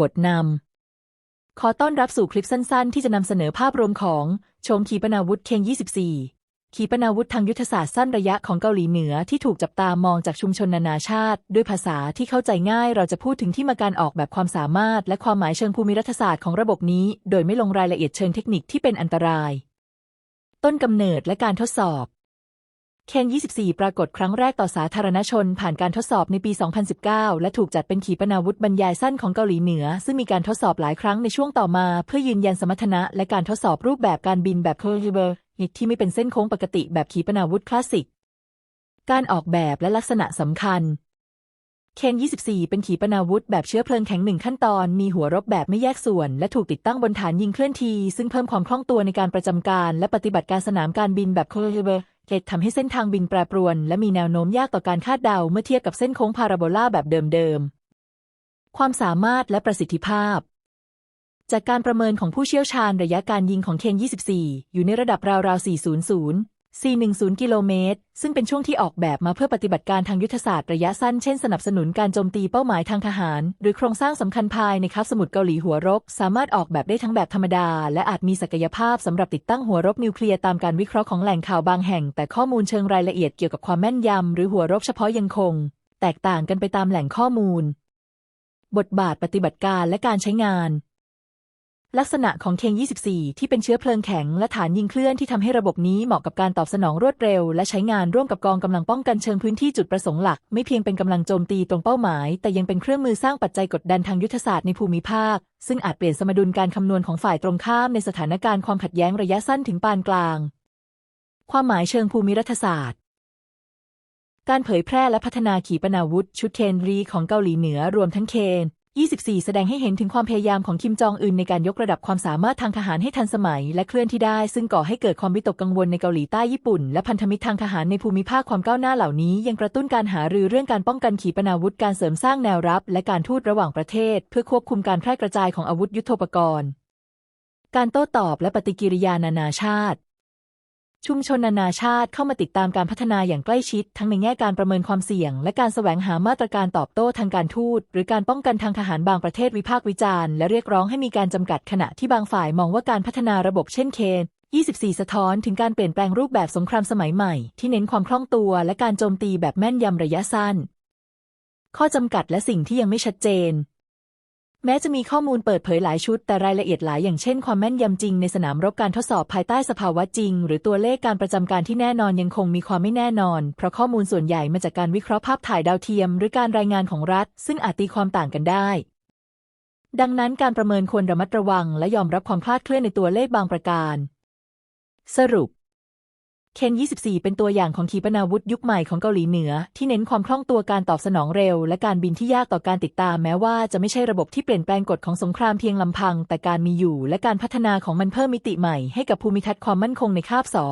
บทนำ ขอต้อนรับสู่คลิปสั้นๆ ที่จะนำเสนอภาพรวมของโชงขีปนาวุธเคียง 24 ขีปนาวุธทางยุทธศาสตร์สั้นระยะของเกาหลีเหนือที่ถูกจับตามองจากชุมชนนานาชาติ ด้วยภาษาที่เข้าใจง่ายเราจะพูดถึงที่มาการออกแบบความสามารถ และความหมายเชิงภูมิรัฐศาสตร์ของระบบนี้ โดยไม่ลงรายละเอียดเชิงเทคนิคที่เป็นอันตราย ต้นกำเนิดและการทดสอบ เคน24 ปรากฏครั้งแรกต่อสาธารณชน ผ่านการทดสอบในปี 2019 และถูกจัดเป็นขีปนาวุธบรรยายสั้นของเกาหลีเหนือ ซึ่งมีการทดสอบหลายครั้งในช่วงต่อมา เพื่อยืนยันสมรรถนะ และการทดสอบรูปแบบการบินแบบโคลิเบอร์ที่ไม่เป็นเส้นโค้งปกติแบบขีปนาวุธคลาสสิก การออกแบบและลักษณะสำคัญ เคน 24 เป็นขีปนาวุธแบบเชื้อเพลิงแข็งหนึ่งขั้นตอน มีหัวรบแบบไม่แยกส่วน และถูกติดตั้งบนฐานยิงเคลื่อนที่ซึ่งเพิ่มความคล่องตัวในการประจำการ และปฏิบัติการสนามการบินแบบโคลิเบอร์ เหตุทำให้เส้นทางบินแปรปรวน และมีแนวโน้มยากต่อการคาดเดาเมื่อเทียบกับเส้นโค้งพาราโบลาแบบเดิมๆ ความสามารถและประสิทธิภาพ จากการประเมินของผู้เชี่ยวชาญระยะการยิงของเคน 24 อยู่ในระดับราวๆ 400 410 กิโลเมตร ซึ่งเป็นช่วงที่ออกแบบมาเพื่อปฏิบัติการทางยุทธศาสตร์ระยะสั้น เช่นสนับสนุนการโจมตีเป้าหมายทางทหาร หรือโครงสร้างสำคัญภายในคาบสมุทรเกาหลีหัวรบ สามารถออกแบบได้ทั้งแบบธรรมดา และอาจมีศักยภาพสำหรับติดตั้งหัวรบนิวเคลียร์ตามการวิเคราะห์ของแหล่งข่าวบางแห่ง แต่ข้อมูลเชิงรายละเอียดเกี่ยวกับความแม่นยำหรือหัวรบเฉพาะยังคง แตกต่างกันไปตามแหล่งข้อมูล บทบาทปฏิบัติการและการใช้งาน ลักษณะของเทง 24 ที่เป็นเชื้อเพลิงแข็งและฐานยิงเคลื่อนที่ทำให้ระบบนี้เหมาะกับการตอบสนองรวดเร็ว และใช้งานร่วมกับกองกำลังป้องกันเชิงพื้นที่จุดประสงค์หลัก ไม่เพียงเป็นกำลังโจมตีตรงเป้าหมาย แต่ยังเป็นเครื่องมือสร้างปัจจัยกดดันทางยุทธศาสตร์ในภูมิภาค ซึ่งอาจเปลี่ยนสมดุลการคำนวณของฝ่ายตรงข้ามในสถานการณ์ความขัดแย้งระยะสั้นถึงปานกลาง ความหมายเชิงภูมิรัฐศาสตร์การเผยแพร่และพัฒนาขีปนาวุธ ชุดเคนรีของเกาหลีเหนือรวมทั้งเคน 24 แสดงให้เห็นถึงความพยายามของคิมจองอึนในการยกระดับความสามารถทางทหารให้ทันสมัย และเคลื่อนที่ได้ ซึ่งก่อให้เกิดความวิตกกังวลในเกาหลีใต้ญี่ปุ่น และพันธมิตรทางทหารในภูมิภาคความก้าวหน้าเหล่านี้ ยังกระตุ้นการหารือเรื่องการป้องกันขีปนาวุธการเสริมสร้างแนวรับ และการทูตระหว่างประเทศ เพื่อควบคุมการแพร่กระจายของอาวุธยุโทโธปกรณ์ การโต้ตอบและปฏิกิริยานานาชาติ ชุมชนนานาชาติเข้ามาติดตามการพัฒนาอย่างใกล้ชิด ทั้งในแง่การประเมินความเสี่ยง และการแสวงหามาตรการตอบโต้ทางการทูต หรือการป้องกันทางทหารบางประเทศวิพากษ์วิจารณ์และเรียกร้องให้มีการจำกัดขณะที่บางฝ่ายมองว่าการพัฒนาระบบเช่นเคน24 สะท้อนถึงการเปลี่ยนแปลงรูปแบบสงครามสมัยใหม่ ที่เน้นความคล่องตัว และการโจมตีแบบแม่นยำระยะสั้น ข้อจำกัดและสิ่งที่ยังไม่ชัดเจน แม้จะมีข้อมูลเปิดเผยหลายชุด แต่รายละเอียดหลายอย่างเช่นความแม่นยำจริงในสนามรบการทดสอบภายใต้สภาวะจริง หรือตัวเลขการประจำการที่แน่นอนยังคงมีความไม่แน่นอน เพราะข้อมูลส่วนใหญ่มาจากการวิเคราะห์ภาพถ่ายดาวเทียม หรือการรายงานของรัฐ ซึ่งอาจตีความต่างกันได้ ดังนั้นการประเมินควรระมัดระวัง และยอมรับความคลาดเคลื่อนในตัวเลขบางประการ สรุป เคน 24 เป็นตัวอย่างของขีปนาวุธยุคใหม่ของเกาหลีเหนือ ที่เน้นความคล่องตัวการตอบสนองเร็ว และการบินที่ยากต่อการติดตามแม้ว่าจะไม่ใช่ระบบที่เปลี่ยนแปลงกฎของสงครามเพียงลำพัง แต่การมีอยู่และการพัฒนาของมันเพิ่มมิติใหม่ให้กับภูมิทัศน์ความมั่นคงในคาบสอ